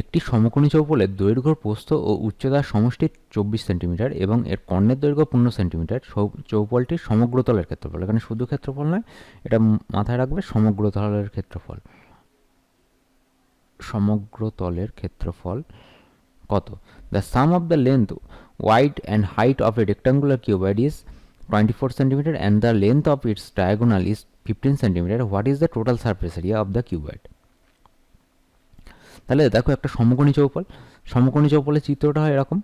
একটি সমকোণী চৌপলের দৈর্ঘ্য, প্রস্থ ও উচ্চতার সমষ্টি চব্বিশ সেন্টিমিটার এবং এর কর্ণের দৈর্ঘ্য পনেরো সেন্টিমিটার। চৌপলটির সমগ্রতলের ক্ষেত্রফল। এখানে শুধু ক্ষেত্রফল নয়, এটা মাথায় রাখবে সমগ্রতলের ক্ষেত্রফল। সমগ্রতলের ক্ষেত্রফল কত? The sum of the length wide and height of a rectangular cuboid is twenty four centimetre and the length of its diagonal is fifteen centimetre what is the total surface area of the cuboid তাহলে দেখো একটা সমকোণী চৌপল সমকোণী চৌপলের চিত্রটা হয় এরকম।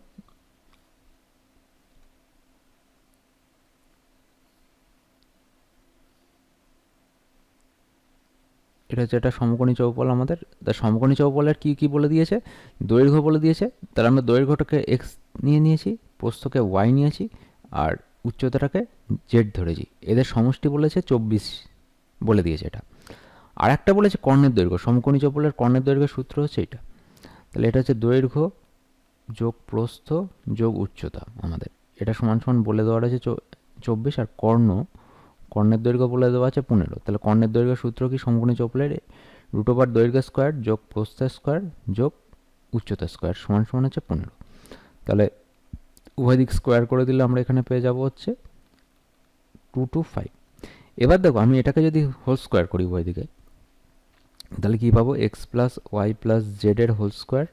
এটা হচ্ছে একটা সমকোণী চৌপল আমাদের। তা সমকোণী চৌপলের কি কি বলে দিয়েছে? দৈর্ঘ্য বলে দিয়েছে। তাহলে আমরা দৈর্ঘ্যটাকে এক্স নিয়ে নিয়েছি, প্রস্থকে ওয়াই নিয়েছি, আর উচ্চতাটাকে জেড ধরেছি। এদের সমষ্টি বলেছে চব্বিশ বলে দিয়েছে এটা। আর একটা বলেছে কর্ণের দৈর্ঘ্য, সমকোণী চপলের কর্ণের দৈর্ঘ্যের সূত্র হচ্ছে এটা। তাহলে এটা হচ্ছে দৈর্ঘ্য যোগ প্রস্থ যোগ উচ্চতা আমাদের। এটা সমান সমান বলে দেওয়া আছে চব্বিশ আর কর্ণ, কর্ণের দৈর্ঘ্য বলে দেওয়া আছে পনেরো। তাহলে কর্ণের দৈর্ঘ্য সূত্র কি সমকোণী চপলের? রুট ওভার দৈর্ঘ্য স্কোয়ার যোগ প্রস্থ স্কোয়ার যোগ উচ্চতা স্কোয়ার সমান সমান হচ্ছে পনেরো। তাহলে উভয় দিক স্কোয়ার করে দিলে আমরা এখানে পেয়ে যাব হচ্ছে টু টু ফাইভ। এবার দেখো আমি এটাকে যদি হোল স্কোয়ার করি উভয় দিকে তাহলে কী পাবো? X plus y plus জেডের whole square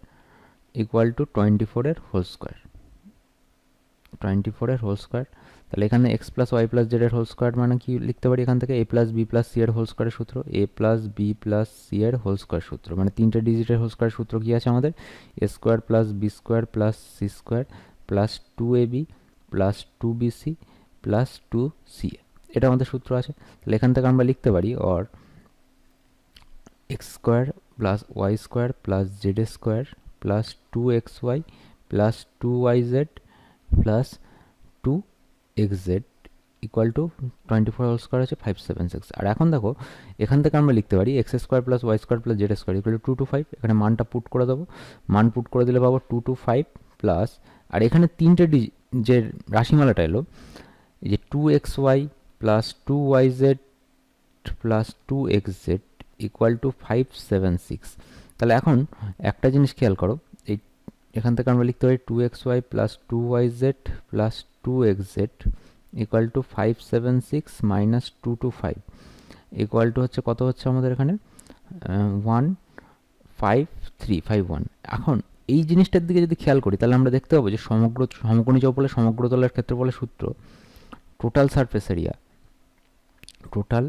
equal to twenty ফোরের হোল স্কোয়ার টোয়েন্টি ফোরের হোল স্কোয়ার তাহলে এখানে এক্স প্লাস ওয়াই প্লাস জেডের হোল স্কোয়ার মানে কি লিখতে পারি এখান থেকে? A plus b plus c এর হোল স্কোয়ারের সূত্র। A plus b plus c এর হোল স্কোয়ার সূত্র। মানে তিনটে ডিজিটের হোল স্কোয়ার সূত্র কী আছে আমাদের? A square plus b square plus c square plus two a b plus two b c plus two c এটা আমাদের সূত্র আছে। তাহলে এখান থেকে আমরা লিখতে পারি or x square plus y square plus z square plus two x y plus two y z plus two x z equal to twenty four whole square হচ্ছে ফাইভ সেভেন সিক্স আর এখন দেখো, এখান থেকে আমরা লিখতে পারি x square plus y square plus z square equal to two two এখানে মানটা পুট করে দেবো। মান পুট করে দিলে পাবো টু টু ফাইভ প্লাস আর এখানে তিনটে ডি যে রাশিমালাটা এলো যে two x y plus two y z plus two x z equal to five seven six তাহলে এখন একটা জিনিস খেয়াল করো, এই এখান থেকে আমরা লিখতে পারি two x y plus two y z plus two x z equal to five seven six minus two two five equal to হচ্ছে কত হচ্ছে আমাদের এখানে? One five three five one এখন এই জিনিসটার দিকে যদি খেয়াল করি, তাহলে আমরা দেখতে পাবো যে সমগ্র, সমকোণী চৌপলের সমগ্রতলের ক্ষেত্রফলের সূত্র total surface area total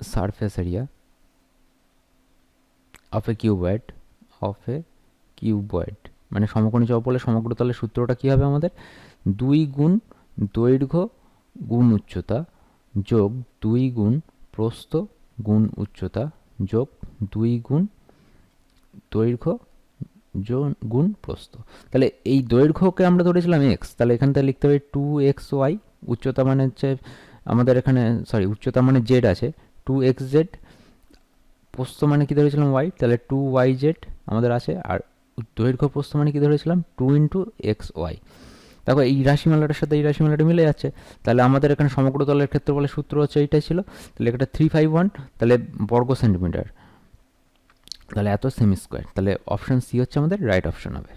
surface area of a cuboid of a cuboid মানে সমকোণী চৌপলের সমগ্রতলের সূত্রটা কী হবে আমাদের? দুই গুণ দৈর্ঘ্য গুণ উচ্চতা যোগ দুই গুণ প্রস্থ গুণ উচ্চতা যোগ দুই গুণ দৈর্ঘ্য গুণ প্রস্থ। তাহলে এই দৈর্ঘ্যকে আমরা ধরেছিলাম এক্স তাহলে এখান থেকে লিখতে হবে টু এক্স ওয়াই উচ্চতা মানে হচ্ছে আমাদের এখানে সরি উচ্চতা মানে জেড আছে। টু এক্স জেড প্রস্থ মানে কী ধরেছিলাম ওয়াই তাহলে টু ওয়াই জেড আমাদের আছে। আর দৈর্ঘ্য প্রস্থ মানে কী ধরেছিলাম? টু ইন্টু এক্স ওয়াই দেখো, এই রাশিমালাটার সাথে এই রাশিমালাটা মিলে যাচ্ছে। তাহলে আমাদের এখানে সমগ্র তলের ক্ষেত্রফলের সূত্র হচ্ছে এইটাই ছিল। তাহলে এটা থ্রি ফাইভ ওয়ান তাহলে বর্গ সেন্টিমিটার তাহলে এত সেমি স্কোয়ার তাহলে অপশান সি হচ্ছে আমাদের রাইট অপশান হবে।